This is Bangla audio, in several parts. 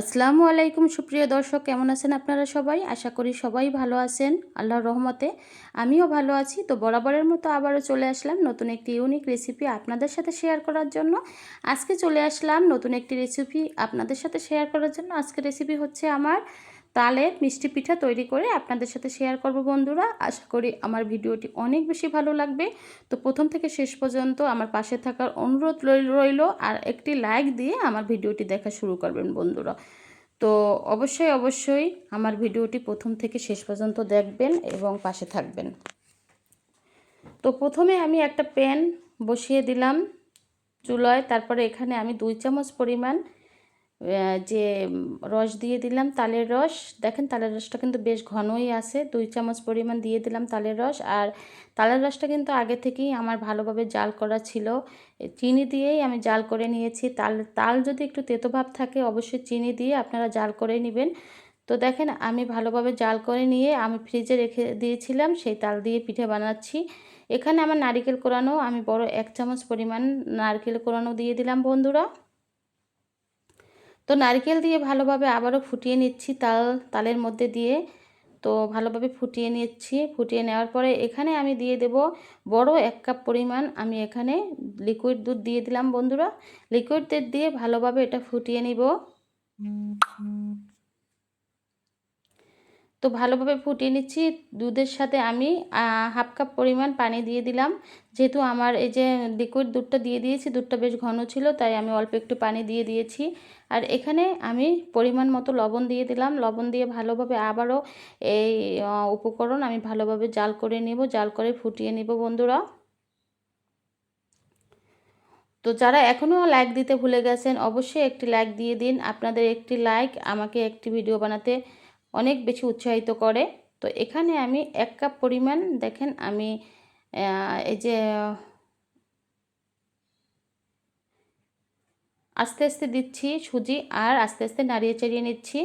আসসালামু আলাইকুম, সুপ্রিয় দর্শক, কেমন আছেন আপনারা সবাই? আশা করি সবাই ভালো আছেন, আল্লাহর রহমতে। আমিও ভালো আছি। তো বরাবরের মতো আবারও চলে আসলাম নতুন একটি ইউনিক রেসিপি আপনাদের সাথে শেয়ার করার জন্য। আজকে চলে আসলাম নতুন একটি রেসিপি আপনাদের সাথে শেয়ার করার জন্য। আজকে রেসিপি হচ্ছে আমার তালের মিষ্টি পিঠা তৈরি করে আপনাদের সাথে শেয়ার করব বন্ধুরা। আশা করি আমার ভিডিওটি অনেক বেশি ভালো লাগবে। তো প্রথম থেকে শেষ পর্যন্ত আমার পাশে থাকার অনুরোধ রইল আর একটি লাইক দিয়ে আমার ভিডিওটি দেখা শুরু করবেন বন্ধুরা। তো অবশ্যই অবশ্যই আমার ভিডিওটি প্রথম থেকে শেষ পর্যন্ত দেখবেন এবং পাশে থাকবেন। তো প্রথমে আমি একটা প্যান বসিয়ে দিলাম চুলায়, তারপরে এখানে আমি দুই চামচ পরিমাণ যে রস দিয়ে দিলাম তালের রস, দেখেন তালের রসটা কিন্তু বেশ ঘনই আছে, দুই চামচ পরিমাণ দিয়ে দিলাম তালের রস, আর তালের রসটা কিন্তু আগে থেকেই আমার ভালোভাবে জাল করা ছিল চিনি দিয়েই আমি জাল করে নিয়েছি, তাল তাল যদি একটু তেতো ভাব থাকে অবশ্যই চিনি দিয়ে আপনারা জাল করে নেবেন, তো দেখেন আমি ভালোভাবে জাল করে নিয়ে আমি ফ্রিজে রেখে দিয়েছিলাম, সেই তাল দিয়ে পিঠে বানাচ্ছি, এখানে আমার নারিকেল কোরানো, আমি বড় এক চামচ পরিমাণ নারকেল কোরানো দিয়ে দিলাম বন্ধুরা। তো নারকেল দিয়ে ভালোভাবে আবারও ফুটিয়ে নিচ্ছি তাল, তালের মধ্যে দিয়ে। তো ভালোভাবে ফুটিয়ে নিচ্ছি। ফুটিয়ে নেওয়ার পরে এখানে আমি দিয়ে দেব বড় এক কাপ পরিমাণ। আমি এখানে লিকুইড দুধ দিয়ে দিলাম বন্ধুরা। লিকুইড দুধ দিয়ে ভালোভাবে এটা ফুটিয়ে নিব। তো ভালোভাবে ফুটিয়ে নিচ্ছি। দুধের সাথে আমি হাফ কাপ পরিমাণ পানি দিয়ে দিলাম। যেহেতু আমার এই যে লিকুইড দুধটা দিয়ে দিয়েছি, দুধটা বেশ ঘন ছিল, তাই আমি অল্প একটু পানি দিয়ে দিয়েছি। আর এখানে আমি পরিমাণ মতো লবণ দিয়ে দিলাম। লবণ দিয়ে ভালোভাবে আবারও এই উপকরণ আমি ভালোভাবে জাল করে নেব, জাল করে ফুটিয়ে নেব বন্ধুরা। তো যারা এখনও লাইক দিতে ভুলে গেছেন, অবশ্যই একটি লাইক দিয়ে দিন। আপনাদের একটি লাইক আমাকে একটি ভিডিও বানাতে অনেক বেশি উৎসাহিত করে। তো এখানে আমি এক কাপ পরিমাণ, দেখেন আমি এই যে, আস্তে আস্তে দিচ্ছি সুজি আর আস্তে আস্তে নাড়িয়ে চাড়িয়ে নিচ্ছি।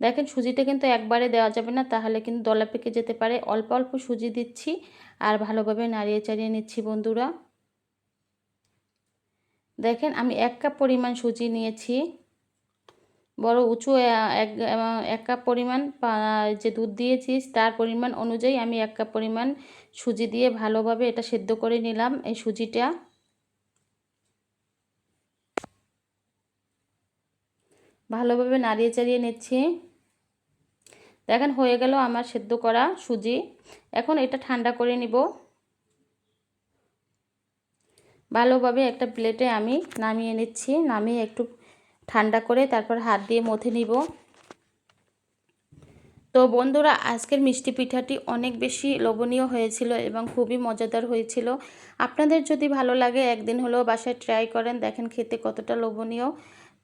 দেখেন সুজিটা কিন্তু একবারে দেওয়া যাবে না, তাহলে কিন্তু দলা পেকে যেতে পারে। অল্প অল্প সুজি দিচ্ছি আর ভালোভাবে নাড়িয়ে চাড়িয়ে নিচ্ছি বন্ধুরা। দেখেন আমি এক কাপ পরিমাণ সুজি নিয়েছি। বড় উঁচু এক এক কাপ পরিমাণ যে দুধ দিয়েছি তার পরিমাণ অনুযায়ী আমি এক কাপ পরিমাণ সুজি দিয়ে ভালোভাবে এটা সেদ্ধ করে নিলাম এই সুজিটা। ভালোভাবে নাড়িয়ে চাড়িয়ে নিচ্ছি। দেখেন হয়ে গেল আমার সেদ্ধ করা সুজি। এখন এটা ঠান্ডা করে নিব। ভালোভাবে একটা প্লেটে আমি নামিয়ে নিচ্ছি। নামিয়ে একটু ঠান্ডা করে তারপর হাত দিয়ে মথে নিব। তো বন্ধুরা, আজকের মিষ্টি পিঠাটি অনেক বেশি লোভনীয় হয়েছিল এবং খুবই মজাদার হয়েছিল। আপনাদের যদি ভালো লাগে, একদিন হলেও বাসায় ট্রাই করেন, দেখেন খেতে কতটা লোভনীয়।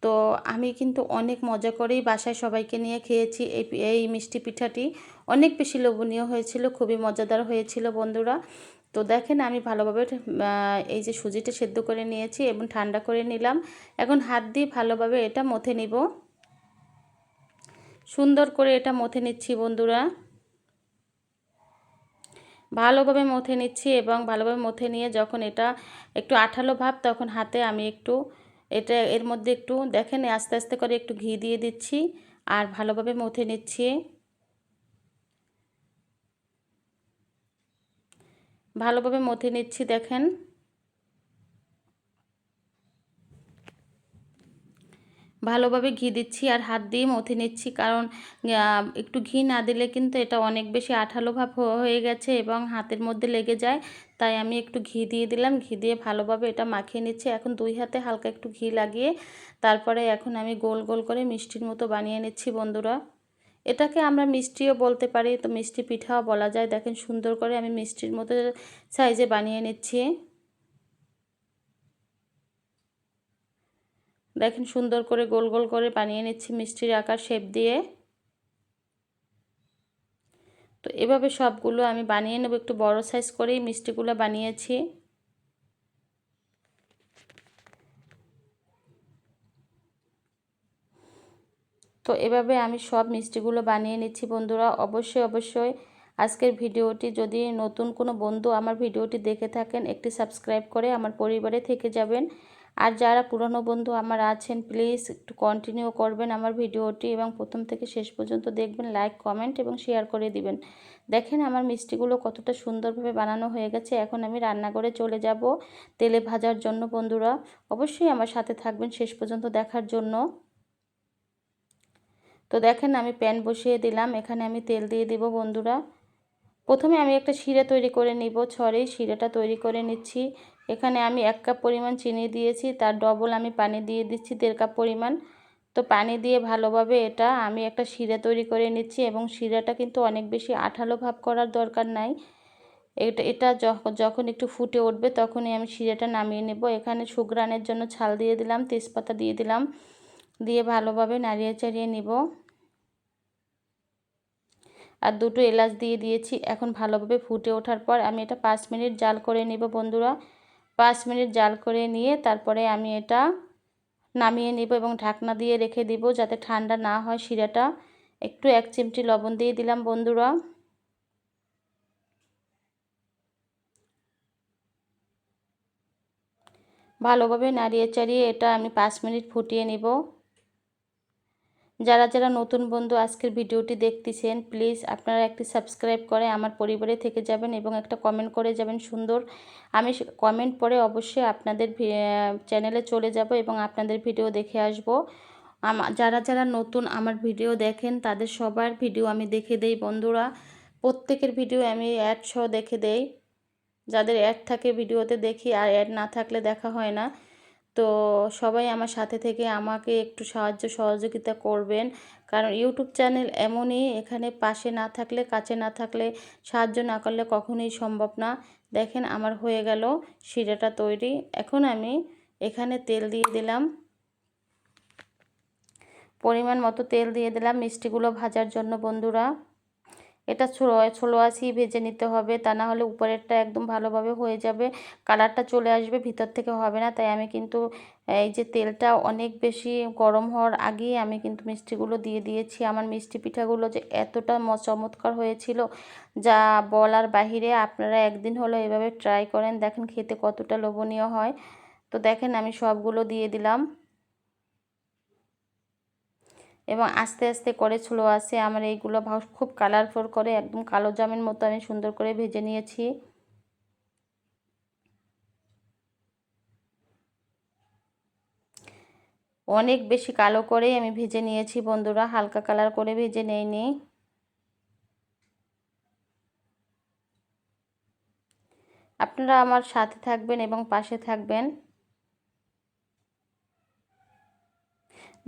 তো আমি কিন্তু অনেক মজা করেই বাসায় সবাইকে নিয়ে খেয়েছি এই এই মিষ্টি পিঠাটি। অনেক বেশি লোভনীয় হয়েছিল, খুবই মজাদার হয়েছিল বন্ধুরা। তো দেখেন আমি ভালোভাবে এই যে সুজিটা সেদ্ধ করে নিয়েছি এবং ঠান্ডা করে নিলাম। এখন হাত দিয়ে ভালোভাবে এটা মথে নিব। সুন্দর করে এটা মথে নিচ্ছি বন্ধুরা। ভালোভাবে মথে নিচ্ছি এবং ভালোভাবে মথে নিয়ে যখন এটা একটু আঠালো ভাব, তখন হাতে আমি একটু এটা এর মধ্যে একটু দেখেন আস্তে আস্তে করে একটু ঘি দিয়ে দিচ্ছি আর ভালোভাবে মথে নিচ্ছি। ভালোভাবে মথে নিচ্ছি, দেখেন। ভালোভাবে ঘি দিচ্ছি আর হাত দিয়ে মথে নিচ্ছি, কারণ একটু ঘি না দিলে কিন্তু এটা অনেক বেশি আঠালো ভাব হয়ে গেছে এবং হাতের মধ্যে লেগে যায়। তাই আমি একটু ঘি দিয়ে দিলাম, ঘি দিয়ে ভালোভাবে এটা মাখিয়ে নিচ্ছি। এখন দুই হাতে হালকা একটু ঘি লাগিয়ে তারপরে এখন আমি গোল গোল করে মিষ্টির মতো বানিয়ে নিচ্ছি, বন্ধুরা। এটাকে আমরা মিষ্টিও বলতে পারি, তো মিষ্টি পিঠাও বলা যায়। দেখেন সুন্দর করে আমি মিষ্টির মতো সাইজে বানিয়ে নিচ্ছি। দেখেন সুন্দর করে গোল গোল করে বানিয়ে নিচ্ছি মিষ্টির আকার শেপ দিয়ে। তো এভাবে সবগুলো আমি বানিয়ে নেব, একটু বড় সাইজ করেই মিষ্টিগুলো বানিয়েছি। তো এভাবে আমি সব মিষ্টিগুলো বানিয়ে নিচ্ছি বন্ধুরা। অবশ্যই অবশ্যই আজকের ভিডিওটি যদি নতুন কোনো বন্ধু আমার ভিডিওটি দেখে থাকেন, একটি সাবস্ক্রাইব করে আমার পরিবারে থেকে যাবেন। আর যারা পুরনো বন্ধু আমার আছেন, প্লিজ একটু কন্টিনিউ করবেন আমার ভিডিওটি এবং প্রথম থেকে শেষ পর্যন্ত দেখবেন লাইক কমেন্ট এবং শেয়ার করে দিবেন। দেখেন আমার মিষ্টিগুলো কতটা সুন্দরভাবে বানানো হয়ে গেছে। এখন আমি রান্নাঘরে চলে যাব তেলে ভাজার জন্য বন্ধুরা। অবশ্যই আমার সাথে থাকবেন শেষ পর্যন্ত দেখার জন্য। তো দেখেন আমি প্যান বসিয়ে দিলাম, এখানে আমি তেল দিয়ে দিব বন্ধুরা। প্রথমে আমি একটা শিরা তৈরি করে নিব, ছড়ে শিরাটা তৈরি করে নিচ্ছি। এখানে আমি এক কাপ পরিমাণ চিনি দিয়েছি, তার ডবল আমি পানি দিয়ে দিচ্ছি, দেড় কাপ পরিমাণ। তো পানি দিয়ে ভালোভাবে এটা আমি একটা শিরা তৈরি করে নিচ্ছি এবং শিরাটা কিন্তু অনেক বেশি আঠালো ভাব করার দরকার নাই। এটা এটা যখন একটু ফুটে উঠবে তখনই আমি শিরাটা নামিয়ে নেব। এখানে সুগ্রানের জন্য ছাল দিয়ে দিলাম, তেজপাতা দিয়ে দিলাম। দিয়ে ভালোভাবে নাড়িয়ে চাড়িয়ে নিব। আর দুটো এলাচ দিয়ে দিয়েছি। এখন ভালোভাবে ফুটে ওঠার পর আমি এটা পাঁচ মিনিট জাল করে নিব বন্ধুরা। পাঁচ মিনিট জাল করে নিয়ে তারপরে আমি এটা নামিয়ে নিব এবং ঢাকনা দিয়ে রেখে দিব যাতে ঠান্ডা না হয় শিরাটা। একটু এক চিমটি লবণ দিয়ে দিলাম বন্ধুরা। ভালোভাবে নাড়িয়ে চাড়িয়ে এটা আমি পাঁচ মিনিট ফুটিয়ে নিব। যারা যারা নতুন বন্ধু আজকের ভিডিওটি দেখতেছেন প্লিজ আপনারা একটি সাবস্ক্রাইব করে আমার পরিবারে থেকে যাবেন এবং একটা কমেন্ট করে যাবেন সুন্দর। আমি কমেন্ট পরে অবশ্যই আপনাদের চ্যানেলে চলে যাব এবং আপনাদের ভিডিও দেখে আসব। যারা যারা নতুন আমার ভিডিও দেখেন, তাদের সবার ভিডিও আমি দেখে দেই বন্ধুরা। প্রত্যেকের ভিডিও আমি অ্যাড সহ দেখে দেই। যাদের অ্যাড থাকে ভিডিওতে দেখি আর অ্যাড না থাকলে দেখা হয় না। তো সবাই আমার সাথে থেকে আমাকে একটু সাহায্য সহযোগিতা করবেন। কারণ ইউটিউব চ্যানেল এমনই, এখানে পাশে না থাকলে, কাছে না থাকলে, সাহায্য না করলে কখনোই সম্ভব না। দেখেন আমার হয়ে গেল, শিরাটা তৈরি। এখন আমি এখানে তেল দিয়ে দিলাম। পরিমাণ মতো তেল দিয়ে দিলাম মিষ্টিগুলো ভাজার জন্য, বন্ধুরা। এটা ছোলো ছোলো আসি ভেজে নিতে হবে। তা না হলে উপরেরটা একদম ভালোভাবে হয়ে যাবে। কালারটা চলে আসবে, ভিতর থেকে হবে না। তাই আমি কিন্তু, এই যে তেলটা অনেক বেশি গরম হওয়ার আগেই আমি কিন্তু মিষ্টিগুলো দিয়ে দিয়েছি। আমার মিষ্টি পিঠাগুলো যে এতটা চমৎকার হয়েছিল, যা বলার বাহিরে আপনারা একদিন হলো এভাবে ট্রাই করেন। দেখেন খেতে কতটা লোভনীয় হয়। তো দেখেন আমি সবগুলো দিয়ে দিলাম। এবং আস্তে আস্তে করে স্লো আসে। আমার এইগুলো খুব কালারফুল করে, একদম কালো জামের মতো আমি সুন্দর করে ভেজে নিয়েছি। অনেক বেশি কালো করেই আমি ভেজে নিয়েছি বন্ধুরা, হালকা কালার করে ভেজে নেইনি। আপনারা আমার সাথে থাকবেন এবং পাশে থাকবেন।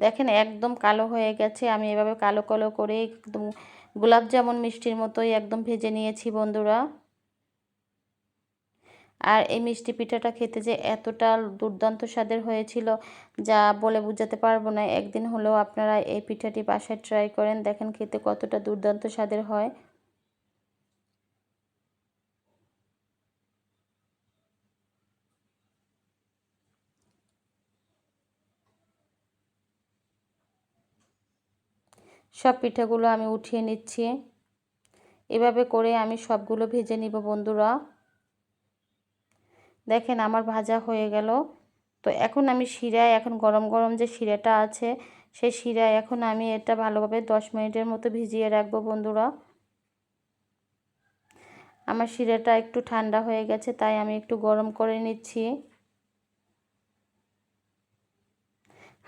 দেখেন একদম কালো হয়ে গেছে। আমি এভাবে কালো কালো করে একদম গোলাপ জামুন মিষ্টির মতোই একদম ভেজে নিয়েছি বন্ধুরা। আর এই মিষ্টি পিঠাটা খেতে যে এতটা দুর্দান্ত স্বাদের হয়েছিল, যা বলে বুঝাতে পারব না। একদিন হলেও আপনারা এই পিঠাটি বাসায় ট্রাই করেন। দেখেন খেতে কতটা দুর্দান্ত স্বাদের হয়। সব পিঠাগুলো আমি উঠিয়ে নিচ্ছি। এভাবে করে আমি সবগুলো ভেজে নিব বন্ধুরা। দেখেন আমার ভাজা হয়ে গেল। তো এখন আমি শিরায়, এখন গরম গরম যে শিরাটা আছে, সেই শিরায় এখন আমি এটা ভালোভাবে দশ মিনিটের মতো ভিজিয়ে রাখব বন্ধুরা। আমার শিরাটা একটু ঠান্ডা হয়ে গেছে, তাই আমি একটু গরম করে নিচ্ছি।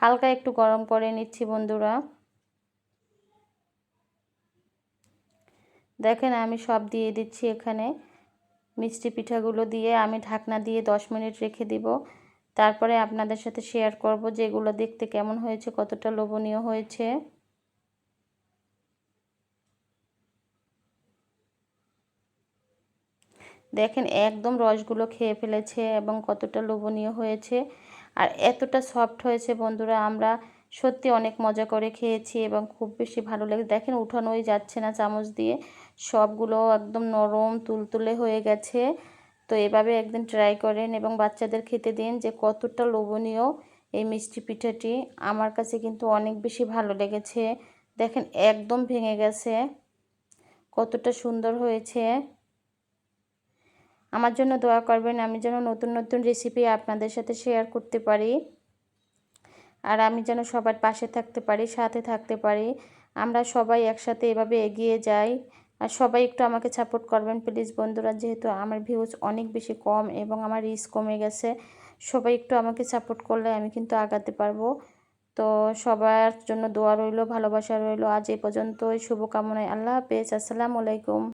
হালকা একটু গরম করে নিচ্ছি বন্ধুরা। দেখেন আমি সব দিয়ে দিচ্ছি এখানে। মিষ্টি পিঠাগুলো দিয়ে আমি ঢাকনা দিয়ে দশ মিনিট রেখে দিব। তারপরে আপনাদের সাথে শেয়ার করব যেগুলো দেখতে কেমন হয়েছে, কতটা লোভনীয় হয়েছে। দেখেন একদম রসগুলো খেয়ে ফেলেছে এবং কতটা লোভনীয় হয়েছে। আর এতটা সফট হয়েছে বন্ধুরা, আমরা সত্যি অনেক মজা করে খেয়েছি এবং খুব বেশি ভালো লেগেছে। দেখেন উঠানোই যাচ্ছে না চামচ দিয়ে। সবগুলো একদম নরম তুলতুলে হয়ে গেছে। তো এভাবে একদিন ট্রাই করেন এবং বাচ্চাদের খেতে দিন যে কতটা লোভনীয় এই মিষ্টি পিঠাটি। আমার কাছে কিন্তু অনেক বেশি ভালো লেগেছে। দেখেন একদম ভেঙে গেছে। কতটা সুন্দর হয়েছে। আমার জন্য দোয়া করবেন, আমি যেন নতুন নতুন রেসিপি আপনাদের সাথে শেয়ার করতে পারি। আর আমি যেন সবার পাশে থাকতে পারি, সাথে থাকতে পারি। আমরা সবাই একসাথে এভাবে এগিয়ে যাই। আর সবাই একটু আমাকে সাপোর্ট করবেন প্লিজ বন্ধুরা। যেহেতু আমার ভিউজ অনেক বেশি কম এবং আমার রিস্ক কমে গেছে, সবাই একটু আমাকে সাপোর্ট করলে আমি কিন্তু আগাতে পারব। তো সবার জন্য দোয়া রইল, ভালোবাসা রইল। আজ এই পর্যন্তই। শুভকামনায় আল্লাহ হাফেজ। আসসালামু আলাইকুম।